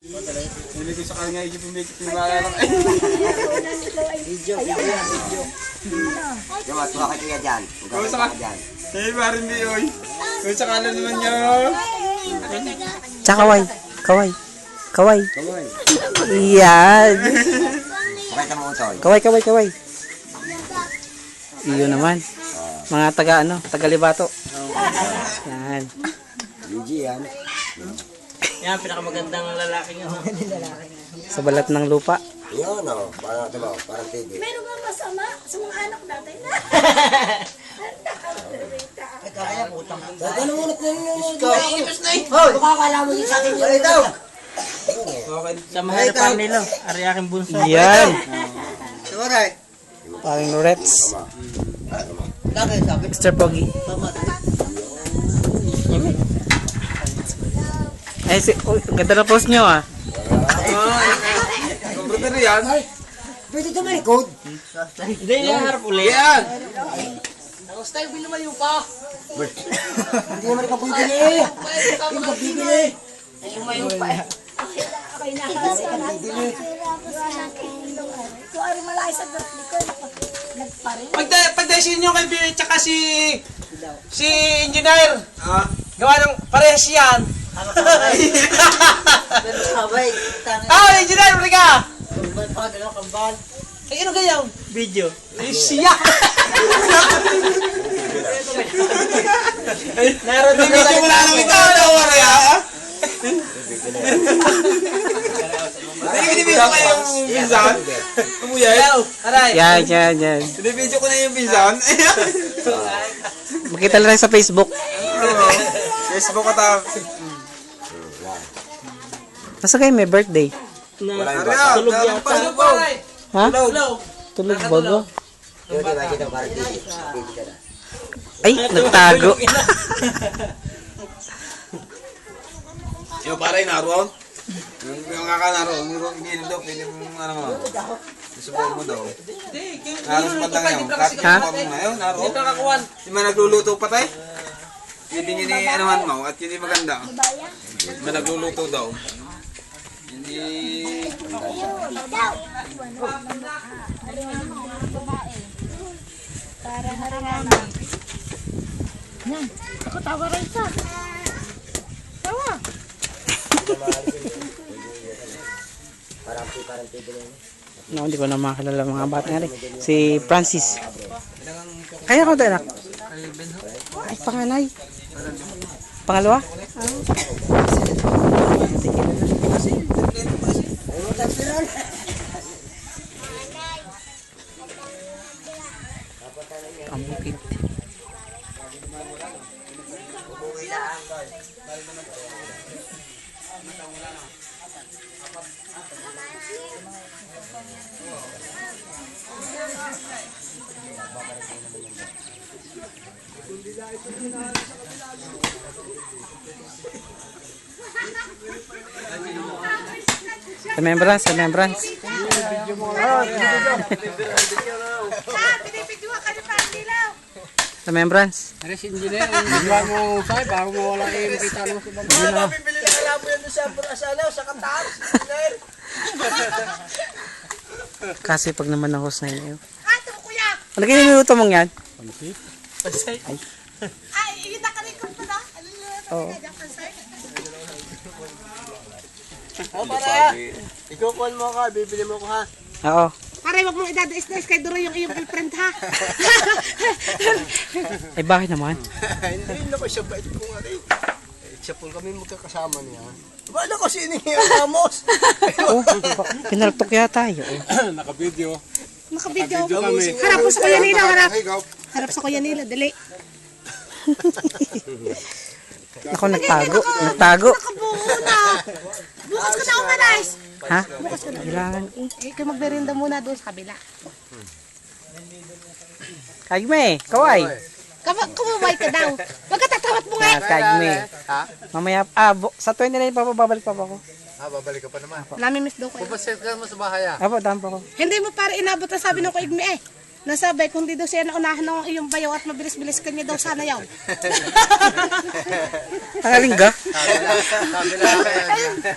Hindi ko sa kanya yung pumikit yung bayan. Video, video, video. Diba, tuwa ka kuya dyan. Huwag Kamusta ka ka? dyan. Eh, parang di oy. Sa kanan naman niya. Tsaka kaway. Kaway. Kaway. Tuloy. Yan. Pakita mo utoy. Kaway, kaway, kaway. Iyo naman. Mga taga ano, taga Libato. Yan. Gigi yan. Yan, pinakamagandang lalaki nga. Sa balat ng lupa. Yun o. Parang, diba, parang TV. Meron nga masama sa mga anak natin na. Ano mo na Hoy! Makakala mo yung sa akin yun. daw. Sa maharapan nila, ari aking bunso. Yan. Sumaray. Paring Lorets. Mr. Pogi. Eh, si, uy, ang ganda na post nyo ah. Brother yan. Pwede ito may code. Hindi niya harap ulit. Yan. Hindi naman ikaw bibili. Hindi ka bibili. Okay na kasi ka na. Kung ari malay sa birthday ko, nagparin. Pagda, pagdasin nyo kay Bill, tsaka si si engineer. Ah. Gawa ng parehas yan. Ah, engineer, muli ka. Ay, ano ganyan? Video. Ay, siya. Naroon din Medyo wala nang ikaw na wala ya. Hindi binibidyo ko yung pinsan. Umuyay. Aray. Yan, yan, yan. Binibidyo ko na yung pinsan. Makita lang sa Facebook. Oo. Facebook ka ta. Nasa kayo may birthday? Ariya, Tulog dalang yata. pa sa po. Ha? Hello. Tulog bago? Yun, ba? Ay, nagtago. Yung pare naroon. Yung yung nga ka naroon, hindi daw, pwede mo ano mo. Isubukan mo daw. Naroon sa bandang yan. Kahit Ha? mo ngayon, naroon. Ito kakuan. Di man nagluluto pa tayo? Hindi yun ni anuhan mo at hindi maganda. Di man nagluluto daw. Hindi... Para harangan. Yan. Ako tawa rin ka. Tawa. Parang parang TV na yun. No, hindi ko na makakilala mga bata nga rin. Si Francis. Kaya ko anak. Ay, panganay. Pangalawa? Ang Remembrance, remembrance. Remembrance. Ares engineer, ang gawin mo sa'yo, bago mo wala yung kita mo sa baba. Wala, bibili na alam mo yan sa asalaw, sa kantaan. Engineer. Kasi pag naman ang host na yun. Ato kuya. Ano kayo niluto mong yan? Ay, yun nakarecord pa na. Ano yun? Oo. O, para. Ikukuhan mo ka, bibili mo ko ha. Oo. Pare, wag mong idadais-dais kay Duro yung iyong girlfriend ha. Ay bakit naman? Hindi na ko siya bait ko nga rin. Eh, Siya po kami magkakasama niya. Wala ko sino yung Ramos. Oh, pinaltok yata yun. Nakabidyo. Harap mo sa kuya nila, harap. Harap sa kuya nila, dali. Ako nagtago. Nagtago. Nakabuo na. Bukas ko na umalis. Ha? Kailangan eh. Kayo magberinda muna doon sa kabila. Kagme, kaway. Kumumay ka daw. Magkatatawat mo nga. Ah, Kagme. Mamaya, ah, bu- sa 29 pa po, babalik pa po ako. Ah, babalik ka pa naman. Namimiss daw kayo. Papasit ka mo sa bahay ah. Apo, daan pa ako. Hindi mo para inabot ang sabi ng kuigme eh. Nasabay, kung di daw siya naunahan ng iyong bayaw at mabilis-bilis kanya daw sana yaw. Ang aling ga? Sabi na kaya niya.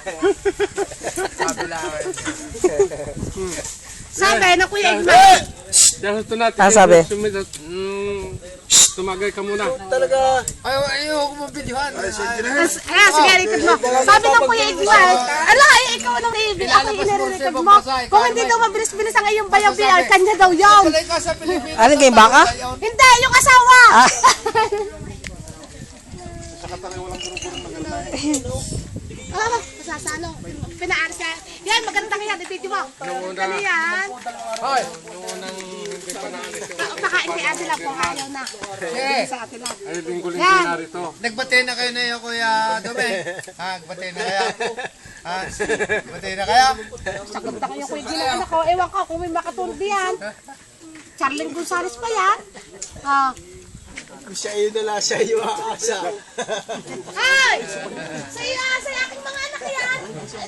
Sabi na Kuya Igma. Ito natin. Ah, sabi? Sumidot. Mm, tumagay ka muna. Talaga. As- Ayan, sige, record mo. Sabi ng Kuya Igma, eh, ala, eh, ikaw nang i-record ako i-record mo. Kung hindi daw mabilis-bilis ang iyong bayaw-biyaw, kanya daw yun. Alin kayo baka? Hindi, yung asawa. Ah, sasano. Pinaaris ka. Yan, maganda ka yan. Ipiti mo. Ano yan? Hoy! Yung unang hindi Ate lang kung ayaw na. Sa atin lang. ay linggo-linggo Yan. na rito. Nagbate na kayo na yun, Kuya Dome. Ha, nagbate na kaya. Ha, nagbate na kaya. Sagot na kayo kuya Gina. Anak ko, ewan ko kung may makatulog diyan. Charlene Gonzales pa yan. Ah. Kung siya yun nala, siya yung aasa. Ay! Sa iyo, ah, sa aking mga anak yan. Ay,